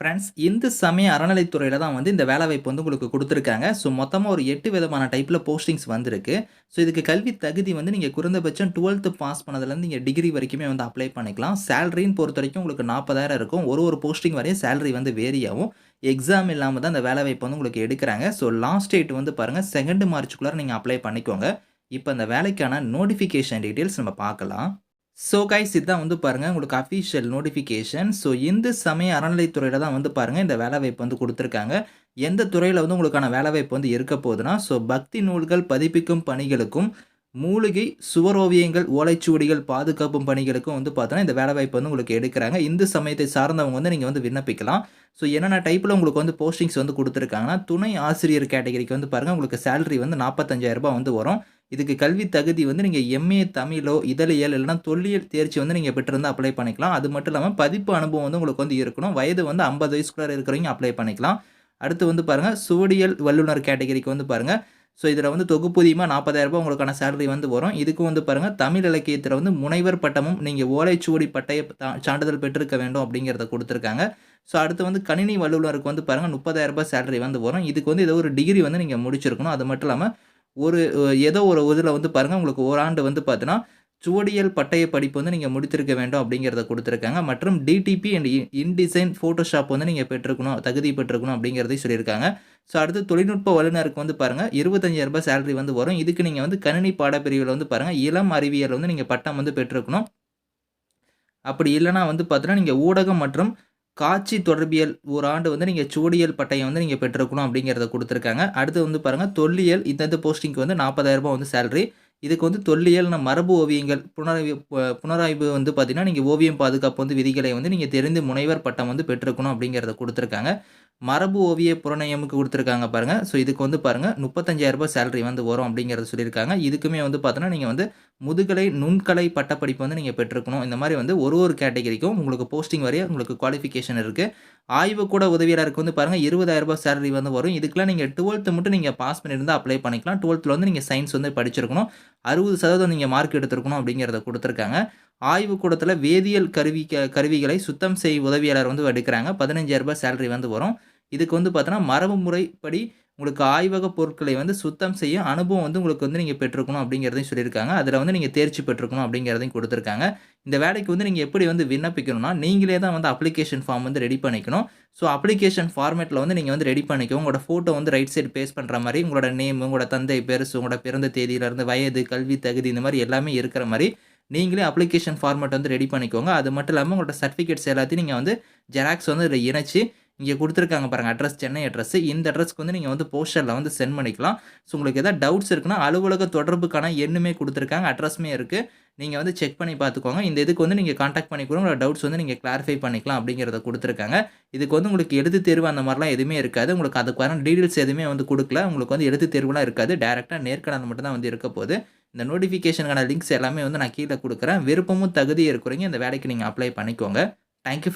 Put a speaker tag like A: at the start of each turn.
A: Friends Hindu சமய அறநிலைத்துறையில் தான் வந்து இந்த வேலைவாய்ப்பு வந்து உங்களுக்கு கொடுத்துருக்காங்க ஸோ மொத்தமாக ஒரு எட்டு விதமான டைப்பில் போஸ்டிங்ஸ் வந்திருக்கு. ஸோ இதுக்கு கல்வி தகுதி வந்து நீங்கள் குறைந்தபட்சம் 12த் பாஸ் பண்ணதுலேருந்து நீங்கள் டிகிரி வரைக்குமே வந்து அப்ளை பண்ணிக்கலாம். சேலரின்னு பொறுத்தவரைக்கும் உங்களுக்கு 40,000 இருக்கும். ஒரு ஒரு போஸ்டிங் வரையும் சேலரி வந்து வேரியாகும் எக்ஸாம் இல்லாமல் தான் இந்த வேலைவாய்ப்பு வந்து உங்களுக்கு எடுக்கிறாங்க ஸோ லாஸ்ட் டேட் வந்து பாருங்க 2 மார்ச்சுக்குள்ளார நீங்கள் அப்ளை பண்ணிக்கோங்க. இப்போ அந்த வேலைக்கான நோட்டிஃபிகேஷன் டீட்டெயில்ஸ் நம்ம பார்க்கலாம். ஸோ கைஸ் இதுதான் வந்து பாருங்கள் உங்களுக்கு அஃபிஷியல் நோட்டிஃபிகேஷன். ஸோ இந்து சமய அறநிலைத்துறையில் தான் வந்து பாருங்கள் இந்த வேலைவாய்ப்பு வந்து கொடுத்துருக்காங்க எந்த துறையில் வந்து உங்களுக்கான வேலைவாய்ப்பு வந்து இருக்க போகுதுன்னா, ஸோ பக்தி நூல்கள் பதிப்பிக்கும் பணிகளுக்கும், மூலிகை சுவரோவியங்கள், ஓலைச்சுவடிகள் பாதுகாப்பும் பணிகளுக்கும் வந்து பார்த்தோன்னா, இந்த வேலைவாய்ப்பு வந்து உங்களுக்கு எடுக்கிறாங்க இந்து சமயத்தை சார்ந்தவங்க வந்து நீங்கள் வந்து விண்ணப்பிக்கலாம். ஸோ என்னென்ன டைப்பில் உங்களுக்கு வந்து போஸ்டிங்ஸ் வந்து கொடுத்துருக்காங்கன்னா துணை ஆசிரியர் கேட்டகரிக்கு வந்து பாருங்கள் உங்களுக்கு சேலரி வந்து நாற்பத்தஞ்சாயிரரூபா வந்து வரும். இதுக்கு கல்வி தகுதி வந்து நீங்கள் எம்.ஏ தமிழோ, இதழியல் இல்லைனா தொல்லியல் தேர்ச்சி வந்து நீங்கள் பெற்றிருந்தால் அப்ளை பண்ணிக்கலாம். அது மட்டும் இல்லாமல் பதிப்பு அனுபவம் வந்து உங்களுக்கு வந்து இருக்கணும். வயது வந்து ஐம்பது வயசுக்குள்ளே இருக்கிறவங்க அப்ளை பண்ணிக்கலாம். அடுத்து வந்து பாருங்கள் சுவடியல் வல்லுநர் கேட்டகரிக்கு வந்து பாருங்க, ஸோ இதில் வந்து தொகுப்பூதியமாக நாற்பதாயிரரூபா உங்களுக்கான சேலரி வந்து வரும். இதுக்கும் வந்து பாருங்கள் தமிழ் இலக்கியத்தில் வந்து முனைவர் பட்டமும், நீங்கள் ஓலைச்சுவடி பட்டய தா சான்றிதழ் பெற்றிருக்க வேண்டும் அப்படிங்கிறத கொடுத்துருக்காங்க ஸோ அடுத்து வந்து கணினி வல்லுநருக்கு வந்து பாருங்க ரூ. 30,000 சேலரி வந்து வரும். இதுக்கு வந்து ஏதோ ஒரு டிகிரி வந்து நீங்கள் முடிச்சிருக்கணும். அது மட்டும் இல்லாமல் ஒரு ஏதோ ஒரு இதில் வந்து பாருங்கள் உங்களுக்கு ஓராண்டு வந்து பார்த்தீங்கன்னா, சுவடியல் பட்டய படிப்பு வந்து நீங்கள் முடித்திருக்க வேண்டும் அப்படிங்கிறத கொடுத்துருக்காங்க மற்றும் டிடிபி அண்ட் இ இன்டிசைன் ஃபோட்டோஷாப் வந்து நீங்கள் பெற்றுக்கணும் தகுதி பெற்றுக்கணும் அப்படிங்கிறதையும் சொல்லியிருக்காங்க. ஸோ அடுத்து தொழில்நுட்ப வல்லுநருக்கு வந்து பாருங்கள் ரூ. 25,000 சேலரி வந்து வரும். இதுக்கு நீங்கள் வந்து கணினி பாடப்பிரிவில் வந்து பாருங்கள் இளம் அறிவியல் வந்து நீங்கள் பட்டம் வந்து பெற்றுக்கணும் அப்படி இல்லைனா வந்து பார்த்தீங்கன்னா, நீங்கள் ஊடகம் மற்றும் காட்சி தொடர்பியல் ஒரு ஆண்டு வந்து நீங்கள் சுவடியல் பட்டயம் வந்து நீங்கள் பெற்றிருக்கணும் அப்படிங்கிறத கொடுத்துருக்காங்க. அடுத்து வந்து பாருங்கள் தொல்லியல். இந்தந்த போஸ்டிங்க்கு வந்து நாற்பதாயிரரூபா வந்து சேலரி. இதுக்கு வந்து தொல்லியல்னா மரபு ஓவியங்கள் புனராய்வு புனராய்வு வந்து பார்த்திங்கன்னா நீங்கள் ஓவியம் பாதுகாப்பு வந்து விதிகளை வந்து நீங்கள் தெரிந்து முனைவர் பட்டம் வந்து பெற்றிருக்கணும் அப்படிங்கிறத கொடுத்துருக்காங்க. மரபு ஓவிய புறநயமுக்கு கொடுத்துருக்காங்க பாருங்க. ஸோ இதுக்கு வந்து பாருங்க ரூ. 35,000 சேலரி வந்து வரும் அப்படிங்கிறத சொல்லியிருக்காங்க. இதுக்குமே வந்து பார்த்தோன்னா, நீங்கள் வந்து முதுகலை நுண்கலை பட்டப்படிப்பு வந்து நீங்கள் பெற்றிருக்கணும். இந்த மாதிரி வந்து ஒரு ஒரு கேட்டகரிக்கும் உங்களுக்கு போஸ்டிங் வரைய உங்களுக்கு குவாலிஃபிகேஷன் இருக்குது ஆய்வுக்கூட உதவியாளருக்கு வந்து பாருங்கள் இருபதாயிரரூபா சேலரி வந்து வரும். இதுக்கெல்லாம் நீங்க 12த் மட்டும் நீங்கள் பாஸ் பண்ணியிருந்தா அப்ளை பண்ணிக்கலாம். 12த்ல வந்து நீங்கள் சயின்ஸ் வந்து படிச்சிருக்கணும். அறுபது சதவீதம் நீங்கள் மார்க் எடுத்திருக்கணும் அப்படிங்கிறத கொடுத்துருக்காங்க ஆய்வுக்கூடத்தில் வேதியியல் கருவி கருவிகளை சுத்தம் செய் உதவியாளர் வந்து எடுக்கிறாங்க பதினஞ்சாயிரரூபா சேலரி வந்து வரும். இதுக்கு வந்து பார்த்தோன்னா, மரபு முறைப்படி உங்களுக்கு ஆய்வக பொருட்களை வந்து சுத்தம் செய்ய அனுபவம் வந்து உங்களுக்கு வந்து நீங்கள் பெற்றுக்கணும் அப்படிங்கிறதையும் சொல்லியிருக்காங்க. அதில் வந்து நீங்கள் தேர்ச்சி பெற்றுக்கணும் அப்படிங்கிறதையும் கொடுத்துருக்காங்க இந்த வேலைக்கு வந்து நீங்கள் எப்படி வந்து விண்ணப்பிக்கணும்னா, நீங்களே தான் வந்து அப்ளிகேஷன் ஃபார்ம் வந்து ரெடி பண்ணிக்கணும். ஸோ அப்ளிகேஷன் ஃபார்மேட்டில் வந்து நீங்கள் வந்து ரெடி பண்ணிக்கோ உங்களோட ஃபோட்டோ வந்து ரைட் சைடு பேஸ் பண்ணுற மாதிரி உங்களோட நேம், உங்களோட தந்தை பெருசு உங்களோட பிறந்த தேதியிலேருந்து வயது, கல்வி தகுதி இந்த மாதிரி எல்லாமே இருக்கிற மாதிரி நீங்களே அப்ளிகேஷன் ஃபார்மேட் வந்து ரெடி பண்ணிக்கோங்க. அது மட்டும் இல்லாமல் உங்களோட சர்டிஃபிகேட்ஸ் எல்லாத்தையும் நீங்கள் வந்து ஜெராக்ஸ் வந்து இதில் இணைச்சி இங்கே கொடுத்துருக்காங்க பாருங்கள் அட்ரஸ் சென்னை அட்ரஸ். இந்த அட்ரஸ்க்கு வந்து நீங்கள் வந்து போஸ்டரில் வந்து சென்ட் பண்ணிக்கலாம். ஸோ உங்களுக்கு எதாவது டவுட்ஸ் இருக்குன்னா, அலுவலக தொடர்புக்கான எண்ணுமே கொடுத்துருக்காங்க அட்ரஸுமே இருக்குது நீங்கள் வந்து செக் பண்ணி பார்த்துக்கோங்க. இந்த இதுக்கு வந்து நீங்கள் காண்டாக்ட் பண்ணி கூட உங்களோட டவுட்ஸ் வந்து நீங்கள் கிளாரிஃபை பண்ணிக்கலாம் அப்படிங்கிறத கொடுத்துருக்காங்க இதுக்கு வந்து உங்களுக்கு எழுத்து தேர்வு அந்த மாதிரிலாம் எதுவுமே இருக்காது. உங்களுக்கு அதுக்கான டீட்டெயில்ஸ் எதுவுமே வந்து கொடுக்கல உங்களுக்கு வந்து எழுத்து தேர்வுலாம் இருக்காது. டேரெக்டாக நேர்காணல் மட்டும் தான் வந்து இருக்க போது. இந்த நோட்டிஃபிகேஷனுக்கான லிங்க்ஸ் எல்லாமே வந்து நான் கீழே கொடுக்குறேன் விருப்பமும் தகுதியும் இருக்கிறவங்க இந்த வேலைக்கு நீங்கள் அப்ளை பண்ணிக்கோங்க. Thank you